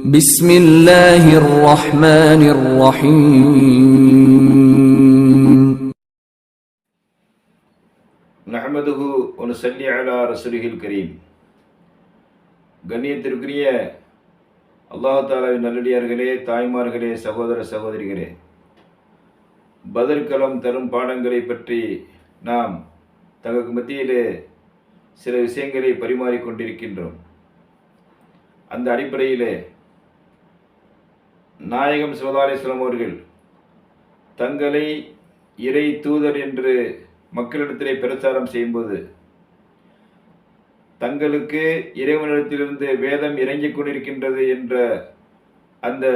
بسم الله الرحمن الرحيم நஹமதுஹு ஒன்று சல்லி அலா ரசூலிஹில் கரீம் கண்ணியத்திற்குரிய அல்லாஹ் தாலாவின் நல்லடியார்களே தாய்மார்களே சகோதர சகோதரிகளே பதிர்களம் தரும் பாடங்களை பற்றி நாம் தங்களுக்கு மத்தியிலே சில விஷயங்களை பரிமாறிக்கொண்டிருக்கின்றோம் அந்த அடிப்படையிலே நாயகம் சிவதாலேஸ்வரம் அவர்கள் தங்களை இறை தூதர் என்று மக்களிடத்திலே பிரச்சாரம் செய்யும்போது தங்களுக்கு இறைவனிடத்திலிருந்து வேதம் இறங்கிக் கொண்டிருக்கின்றது என்ற அந்த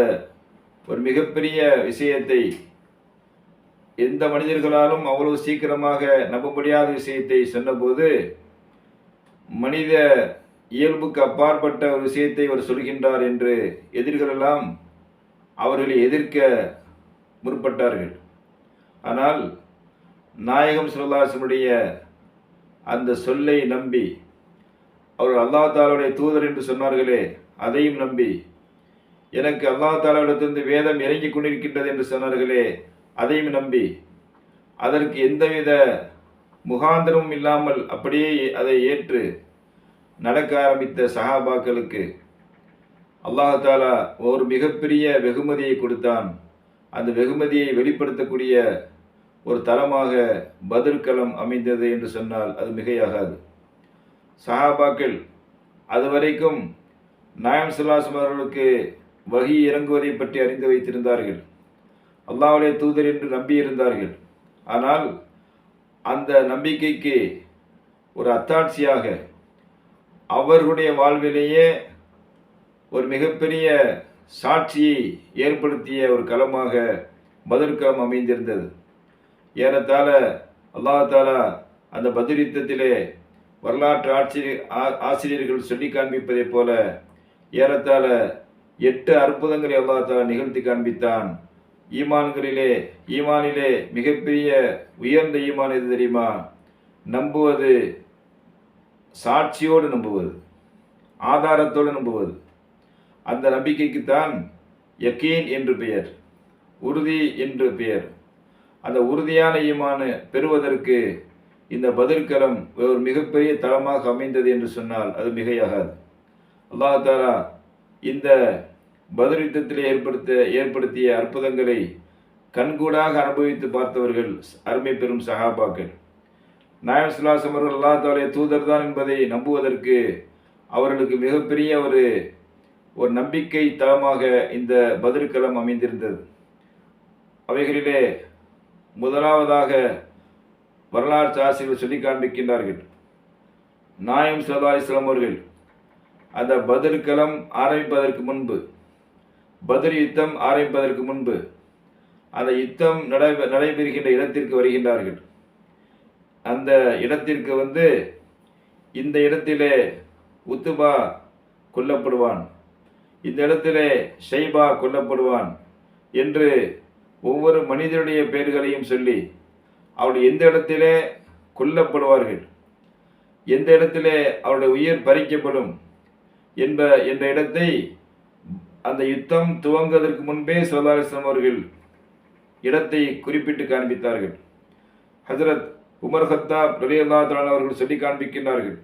ஒரு மிகப்பெரிய விஷயத்தை எந்த மனிதர்களாலும் அவ்வளவு சீக்கிரமாக நம்ப முடியாத விஷயத்தை சொன்னபோது மனித இயல்புக்கு அப்பாற்பட்ட ஒரு விஷயத்தை அவர் சொல்கின்றார் என்று எதிர்களெல்லாம் அவர்களை எதிர்க்க முற்பட்டார்கள். ஆனால் நாயகம் சுல்லாசனுடைய அந்த சொல்லை நம்பி அவர் அல்லா தாலாவுடைய தூதர் என்று சொன்னார்களே அதையும் நம்பி எனக்கு அல்லா தாலாவிடத்திலிருந்து வேதம் இறங்கிக் கொண்டிருக்கின்றது என்று சொன்னார்களே அதையும் நம்பி அதற்கு எந்தவித முகாந்திரமும் இல்லாமல் அப்படியே அதை ஏற்று நடக்க ஆரம்பித்த சஹாபாக்களுக்கு அல்லாஹாலா ஒரு மிகப்பெரிய வெகுமதியை கொடுத்தான். அந்த வெகுமதியை வெளிப்படுத்தக்கூடிய ஒரு தளமாக பதிர்களம் அமைந்தது என்று சொன்னால் அது மிகையாகாது. சஹாபாக்கள் அதுவரைக்கும் நாயம் சுல்லாசம் அவர்களுக்கு வகி இறங்குவதை பற்றி அறிந்து வைத்திருந்தார்கள். அல்லாவுடைய தூதர் என்று நம்பியிருந்தார்கள். ஆனால் அந்த நம்பிக்கைக்கு ஒரு அத்தாட்சியாக அவர்களுடைய வாழ்விலேயே ஒரு மிகப்பெரிய சாட்சியை ஏற்படுத்திய ஒரு களமாக பதிர்களம் அமைந்திருந்தது. ஏறத்தாழ அல்லாஹாலா அந்த பதிரித்தத்திலே யுத்தத்திலே வரலாற்று ஆட்சியர் ஆசிரியர்கள் சொல்லி காண்பிப்பதைப் போல ஏறத்தாழ எட்டு அற்புதங்களை அல்லாஹாலா நிகழ்த்தி காண்பித்தான். ஈமான்களிலே ஈமானிலே மிகப்பெரிய உயர்ந்த ஈமான் எது தெரியுமா? நம்புவது சாட்சியோடு நம்புவது ஆதாரத்தோடு நம்புவது. அந்த நம்பிக்கைக்குத்தான் யக்கீன் என்று பெயர் உறுதி என்று பெயர். அந்த உறுதியான ஈமானு பெறுவதற்கு இந்த பதில்கலம் ஒரு மிகப்பெரிய தளமாக அமைந்தது என்று சொன்னால் அது மிகையாகாது. அல்லாஹாலா இந்த பதில் யுத்தத்தில் ஏற்படுத்த ஏற்படுத்திய அற்புதங்களை கண்கூடாக அனுபவித்து பார்த்தவர்கள் அருமை பெறும் சகாபாக்கள் நாயம் சுல்லாசம் அவர்கள் அல்லா தாலே தூதர் தான் என்பதை நம்புவதற்கு அவர்களுக்கு மிகப்பெரிய ஒரு ஒரு நம்பிக்கை தளமாக இந்த பதிர்களம் அமைந்திருந்தது. அவைகளிலே முதலாவதாக வரலாற்று ஆசிரியர்கள் சொல்லி காண்பிக்கின்றார்கள். நாயம் சல்லா இஸ்லாம் அவர்கள் அந்த பதிர்களம் ஆரம்பிப்பதற்கு முன்பு பதிர் யுத்தம் ஆரம்பிப்பதற்கு முன்பு அந்த யுத்தம் நடை நடைபெறுகின்ற இடத்திற்கு வருகின்றார்கள். அந்த இடத்திற்கு வந்து இந்த இடத்திலே உத்துபா கொல்லப்படுவான். இந்த இடத்திலே ஷைபா கொல்லப்படுவான் என்று ஒவ்வொரு மனிதனுடைய பெயர்களையும் சொல்லி அவள் எந்த இடத்திலே கொல்லப்படுவார்கள்? எந்த இடத்திலே அவருடைய உயிர் பறிக்கப்படும் என்ப என்ற இடத்தை அந்த யுத்தம் துவங்குவதற்கு முன்பே சோதாலிஸ்லாம் அவர்கள் இடத்தை குறிப்பிட்டு காண்பித்தார்கள். ஹசரத் உமர் ஹத்தாப் ரலியல்லா தலான் அவர்கள் சொல்லி காண்பிக்கின்றார்கள்.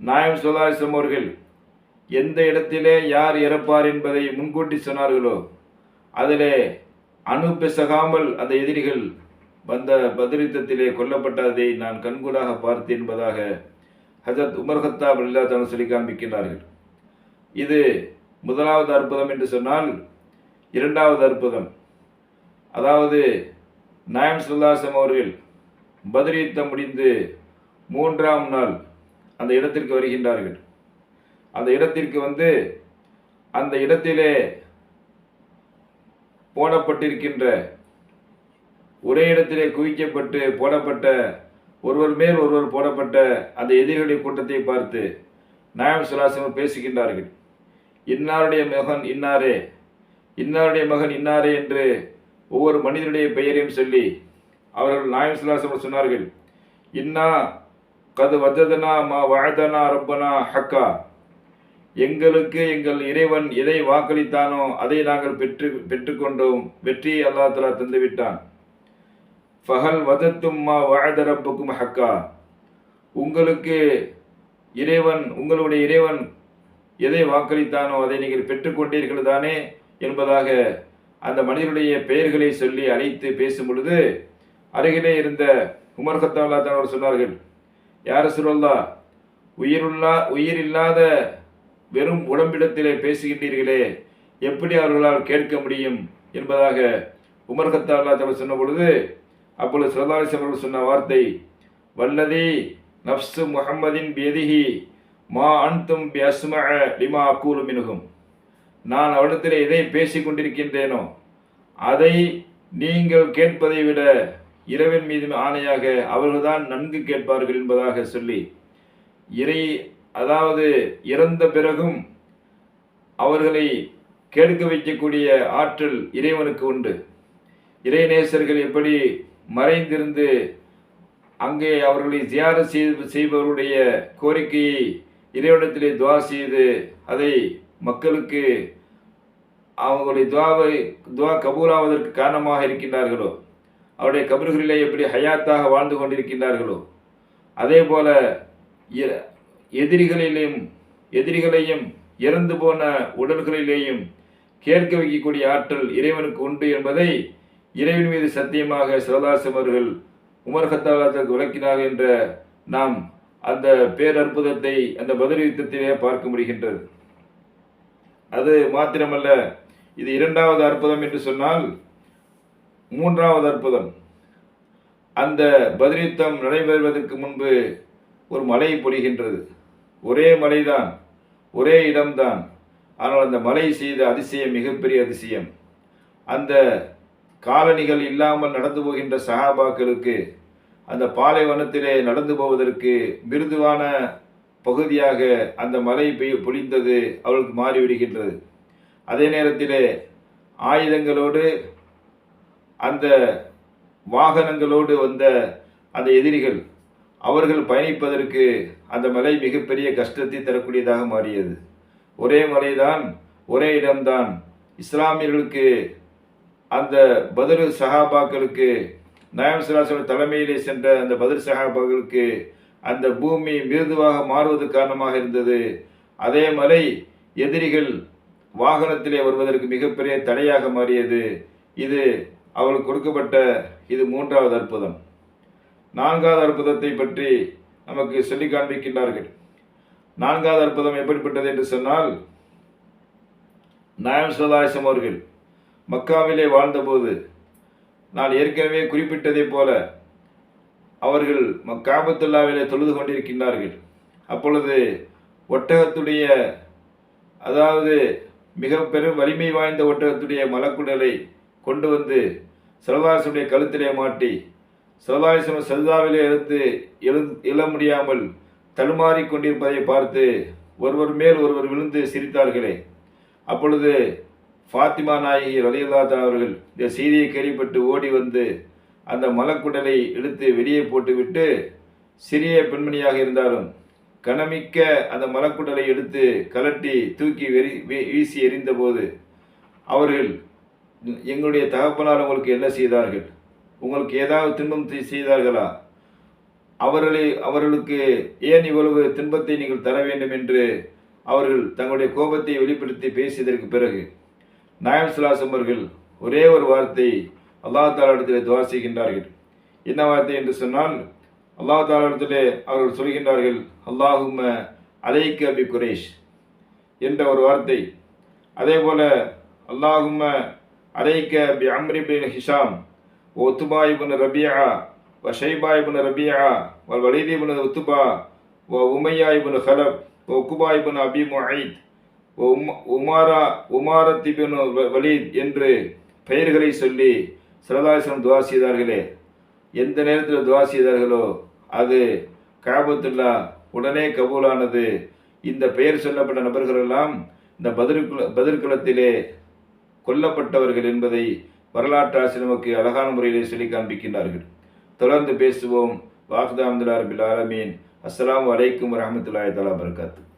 நாயம் சோதாலிஸ்லாம் அவர்கள் எந்த இடத்திலே யார் இறப்பார் என்பதை முன்கூட்டி சொன்னார்களோ அதிலே அணு பெசகாமல் அந்த எதிரிகள் வந்த பதிரித்தத்திலே கொல்லப்பட்டதை நான் கண்கூடாக பார்த்தேன் என்பதாக ஹசரத் உமர் ஹத்தாப் அல்லா தலான் சொல்லி காண்பிக்கிறார்கள் இது முதலாவது அற்புதம் என்று சொன்னால் இரண்டாவது அற்புதம். அதாவது நாயம் சுல்லாசம் அவர்கள் பதிரீத்தம் முடிந்து மூன்றாம் நாள் அந்த இடத்திற்கு வருகின்றார்கள். அந்த இடத்திற்கு வந்து அந்த இடத்திலே போடப்பட்டிருக்கின்ற ஒரே இடத்திலே குவிக்கப்பட்டு போடப்பட்ட ஒருவர் மேல் ஒருவர் போடப்பட்ட அந்த எதிரிகளுடைய கூட்டத்தை பார்த்து நாயம் சுல்லாசம் பேசுகின்றார்கள். இன்னாருடைய மகன் இன்னாரே இன்னாருடைய மகன் இன்னாரே என்று ஒவ்வொரு மனிதனுடைய பெயரையும் சொல்லி அவர்கள் நாயம் சுல்லாசம் சொன்னார்கள். இன்னா கது வஜதனா மா வாழ்தனா ரப்பனா ஹக்கா. எங்களுக்கு எங்கள் இறைவன் எதை வாக்களித்தானோ அதை நாங்கள் பெற்று பெற்றுக்கொண்டோம். வெற்றியை அல்லா தலா தந்துவிட்டான். ஃபஹல் வதத்தும்மா ஹக்கா. உங்களுக்கு இறைவன் உங்களுடைய இறைவன் எதை வாக்களித்தானோ அதை நீங்கள் பெற்றுக்கொண்டீர்கள் தானே என்பதாக அந்த மனிதனுடைய பெயர்களை சொல்லி அழைத்து பேசும் பொழுது அருகிலே இருந்த உமர் ஹத்தாலா அவர் சொன்னார்கள் யார் சொல்லா உயிருள்ளா உயிரில்லாத வெறும் உடம்பிடத்திலே பேசுகின்றீர்களே எப்படி அவர்களால் கேட்க முடியும் என்பதாக உமர் அல்லா அவர் சொன்ன பொழுது அப்பொழுது சரதாரிஸ் அவர்கள் சொன்ன வார்த்தை வல்லதி நப்சு முகம்மதின் பியதிஹி மா அன்தும் பி லிமா அக்கூலு மினுகும் நான் அவரிடத்தில் எதை பேசி கொண்டிருக்கின்றேனோ அதை நீங்கள் கேட்பதை விட இரவின் மீது ஆணையாக அவர்கள்தான் நன்கு கேட்பார்கள் என்பதாக சொல்லி இறை அதாவது இறந்த பிறகும் அவர்களை கேட்க வைக்கக்கூடிய ஆற்றல் இறைவனுக்கு உண்டு. இறைநேசர்கள் எப்படி மறைந்திருந்து அங்கே அவர்களை தியார செய்பவருடைய கோரிக்கையை இறைவனத்திலே துவா செய்து அதை மக்களுக்கு அவங்களுடைய துவாவை துவா கபூலாவதற்கு காரணமாக இருக்கின்றார்களோ? அவருடைய கபர்களிலே எப்படி ஹயாத்தாக வாழ்ந்து கொண்டிருக்கின்றார்களோ? அதே போல எதிரிகளிலும் எதிரிகளையும் இறந்து போன உடல்களிலேயும் கேட்க வைக்கக்கூடிய ஆற்றல் இறைவனுக்கு உண்டு என்பதை இறைவன் மீது சத்தியமாக சிவதாசம் அவர்கள் உமர் ஹத்தாலாத்துக்கு விளக்கினார் என்ற நாம் அந்த பேரற்புதத்தை அந்த பதில் யுத்தத்திலே பார்க்க முடிகின்றது. அது மாத்திரமல்ல இது இரண்டாவது அற்புதம் என்று சொன்னால் மூன்றாவது அற்புதம். அந்த பதிலித்தம் நடைபெறுவதற்கு முன்பு ஒரு மழை பொழிகின்றது. ஒரே மலைதான் ஒரே இடம்தான். ஆனால் அந்த மலை செய்த அதிசயம் மிகப்பெரிய அதிசயம். அந்த காலணிகள் இல்லாமல் நடந்து போகின்ற சஹாபாக்களுக்கு அந்த பாலைவனத்திலே நடந்து போவதற்கு மிருதுவான பகுதியாக அந்த மலை பெய் பொழிந்தது அவளுக்கு மாறிவிடுகின்றது. அதே நேரத்திலே ஆயுதங்களோடு அந்த வாகனங்களோடு வந்த அந்த எதிரிகள் அவர்கள் பயணிப்பதற்கு அந்த மலை மிகப்பெரிய கஷ்டத்தை தரக்கூடியதாக மாறியது. ஒரே மலைதான் ஒரே இடம்தான். இஸ்லாமியர்களுக்கு அந்த பதில் சஹாபாக்களுக்கு நாயம் தலைமையிலே சென்ற அந்த பதில் சஹாபாக்களுக்கு அந்த பூமி மிருதுவாக மாறுவது காரணமாக இருந்தது. அதே மலை எதிரிகள் வாகனத்திலே வருவதற்கு மிகப்பெரிய தடையாக மாறியது. இது அவளுக்கு கொடுக்கப்பட்ட இது மூன்றாவது அற்புதம். நான்காவது அற்புதத்தை பற்றி நமக்கு சொல்லி காண்பிக்கின்றார்கள். நான்காவது அற்புதம் எப்படிப்பட்டது என்று சொன்னால் நாயம் சதாசம் அவர்கள் மக்காவிலே வாழ்ந்தபோது நான் ஏற்கனவே குறிப்பிட்டதைப் போல அவர்கள் மக்காபத்துல்லாவிலே தொழுது கொண்டிருக்கின்றார்கள். அப்பொழுது ஒட்டகத்துடைய அதாவது மிக பெரும் வலிமை வாய்ந்த ஒட்டகத்துடைய மலக்குடலை கொண்டு வந்து சரதாசுடைய கழுத்திலே மாட்டி சரதாசம் சல்தாவிலே இருந்து எழு எழ முடியாமல் தடுமாறி கொண்டிருப்பதை பார்த்து ஒருவர் மேல் ஒருவர் விழுந்து சிரித்தார்களே. அப்பொழுது ஃபாத்திமா நாயகி ரலியல்லாத்தா அவர்கள் இந்த செய்தியை கேள்விப்பட்டு ஓடி வந்து அந்த மலக்குடலை எடுத்து வெளியே போட்டுவிட்டு சிறிய பெண்மணியாக இருந்தாலும் கனமிக்க அந்த மலக்குடலை எடுத்து கலட்டி தூக்கி வெறி வீ- வீசி எறிந்தபோது அவர்கள் எங்களுடைய தகப்பனார் உங்களுக்கு என்ன செய்தார்கள்? உங்களுக்கு ஏதாவது துன்பம் செய்தார்களா? அவர்களை அவர்களுக்கு ஏன் இவ்வளவு துன்பத்தை நீங்கள் தர வேண்டும் என்று அவர்கள் தங்களுடைய கோபத்தை வெளிப்படுத்தி பேசியதற்கு பிறகு நாயம் சுலாசம் அவர்கள் ஒரே ஒரு வார்த்தை அல்லாஹ் தாலாடத்திலே துவாசிக்கின்றார்கள் என்ன வார்த்தை என்று சொன்னால் அல்லாஹ் தாலாடத்திலே அவர்கள் சொல்கின்றார்கள் அல்லாஹும அலைக்கு அபி குரேஷ் என்ற ஒரு வார்த்தை. அதே போல அல்லாஹும அலைக்க பி அம்ரி பின் ஹிஷாம் ஓ இபுன் ரபியா வ ஷைபா இபுன் ரபியா வல் வலீத் இபுன் உத்துபா வ உமையா இபுன் ஹலப் வ உக்குபா இபுன் அபி முஹைத் வ உமாரா உமாரத் இபுன் வ- வலீத் என்று பெயர்களை சொல்லி சரதாசனம் துவா செய்தார்களே. எந்த நேரத்தில் துவா செய்தார்களோ அது காபத்துல்லா உடனே கபூலானது. இந்த பெயர் சொல்லப்பட்ட நபர்களெல்லாம் இந்த பதிர்குல பதிர்குலத்திலே கொல்லப்பட்டவர்கள் என்பதை வரலாற்று ஆசிரியர் நமக்கு அழகான முறையிலே சொல்லி காண்பிக்கின்றார்கள். தொடர்ந்து பேசுவோம். வாக்குதாமதுல்லா ரபில் ஆலமீன். அஸ்லாம் வலைக்கும் வரஹ்மத்துல்லாஹி தலா பரகாத்து